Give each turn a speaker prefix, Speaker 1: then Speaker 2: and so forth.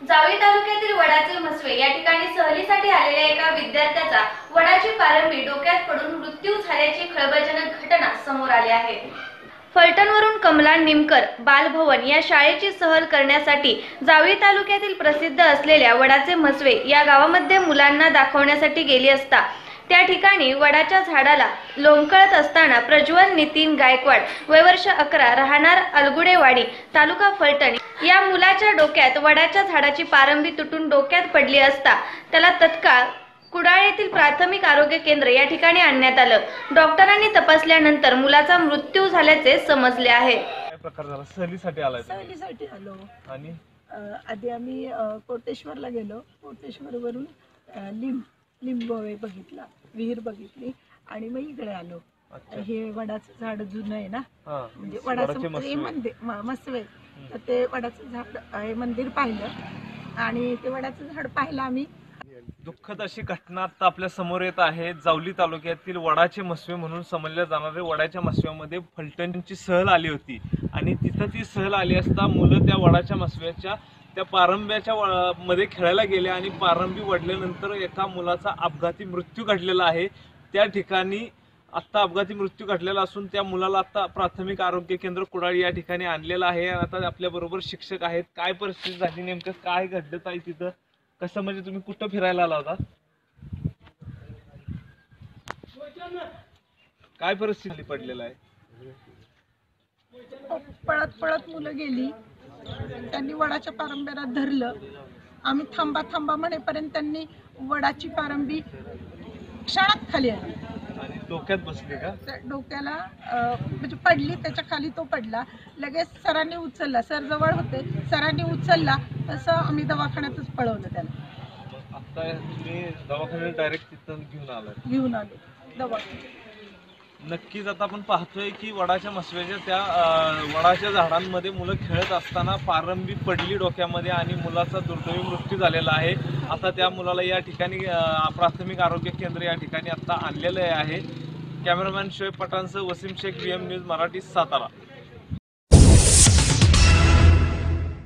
Speaker 1: जावी तालुक्यातील वडाचे मसवे या ठिकाणी सहलीसाठी आलेल्या एका विद्यार्थ्याचा वडाची पारंबी डोक्यात पडून मृत्यू झाल्याची खळबळजनक घटना समोर आली आहे. फलटणवरून कमला निमकर बालभवन या शाळेची सहल करण्यासाठी जावळी तालुक्यातील प्रसिद्ध असलेल्या वडाचे मसवे या गावामध्ये मुलांना दाखवण्यासाठी गेली असता त्या ठिकाणी वडाच्या झाडाला लोंबकळत असताना प्रज्वल नितीन गायकवाड वयवर्ष अकरा राहणार अलगुडेवाडी तालुका फलटण. या मुलाच्या डोक्यात वडाच्या झाडाची पारंबी तुटून डोक्यात पडली असता त्याला तत्काळ कुडाळ येथील प्राथमिक आरोग्य केंद्र या ठिकाणी आणण्यात आलं. डॉक्टरांनी तपासल्यानंतर मुलाचा मृत्यू झाल्याचे समजले आहे.
Speaker 2: सहलीसाठी आलाय तुम्ही.
Speaker 3: सहलीसाठी आलो.
Speaker 2: आणि?
Speaker 3: आधी आम्ही कोटेश्वरला गेलो. कोटेश्वरवरून लिंब. लिंबोळे बघितला विहीर बघितली आणि मग इकडे आलो. हे वडाचं झाड जुनं आहे ना? म्हणजे
Speaker 2: वडाचे.
Speaker 3: हे मंदिर मसवे. तर ते वडाचं झाड हे मंदिर पाहिलं आणि ते वडाचं झाड पाहिलं आम्ही.
Speaker 2: दुःखद अशी घटना आता आपल्यासमोर येत आहे. जावली तालुक्यातील वडाचे मसवे म्हणून समजले जाणारे वडाच्या मसव्यामध्ये फलटणची सहल आली होती. आणि तिथं ती सहल आली असता मुलं त्या वडाच्या मसव्याच्या त्या पारंब्याच्या मध्ये खेळायला गेल्या आणि पारंबी वडल्यानंतर एका मुलाचा अपघाती मृत्यू घडलेला आहे. त्या ठिकाणी आत्ता अपघाती मृत्यू घडलेला असून त्या मुलाला आता प्राथमिक आरोग्य केंद्र कुडाळी या ठिकाणी आणलेलं आहे. आता आपल्याबरोबर शिक्षक आहेत. काय परिस्थिती झाली नेमकं? काय घडलं ताई तिथं? कसं म्हणजे तुम्ही कुठं फिरायला आला होता? काय परिस्थिती पडलेला आहे?
Speaker 3: पळत पळत मुलं गेली. त्यांनी वडाच्या पारंब्याला धरलं. आम्ही थांबा थांबा म्हणेपर्यंत त्यांनी वडाची पारंबी क्षणात खाली आली
Speaker 2: डोक्यात बसले का?
Speaker 3: डोक्याला म्हणजे पडली त्याच्याखाली तो पडला. लगेच सरांनी उचलला. सर जवळ होते. सरांनी उचलला. तसं आम्ही दवाखान्यातच पळवलं त्याला.
Speaker 2: आता तुम्ही दवाखान्यात डायरेक्ट तिथं घेऊन आलाय
Speaker 3: घेऊन आलो. दवाखान्यात.
Speaker 2: नक्कीच आता आपण पाहतोय की वडाच्या मसव्याच्या त्या वडाच्या झाडांमध्ये मुलं खेळत असताना पारंबी पडली डोक्यामध्ये आणि मुलाचा दुर्दैवी मृत्यू झालेला आहे. आता त्या मुलाला या ठिकाणी प्राथमिक आरोग्य केंद्र या ठिकाणी आता आणलेलं आहे. Cameraman Shoaib पठाणसह Wasim Shaikh V M news Marathi Satara.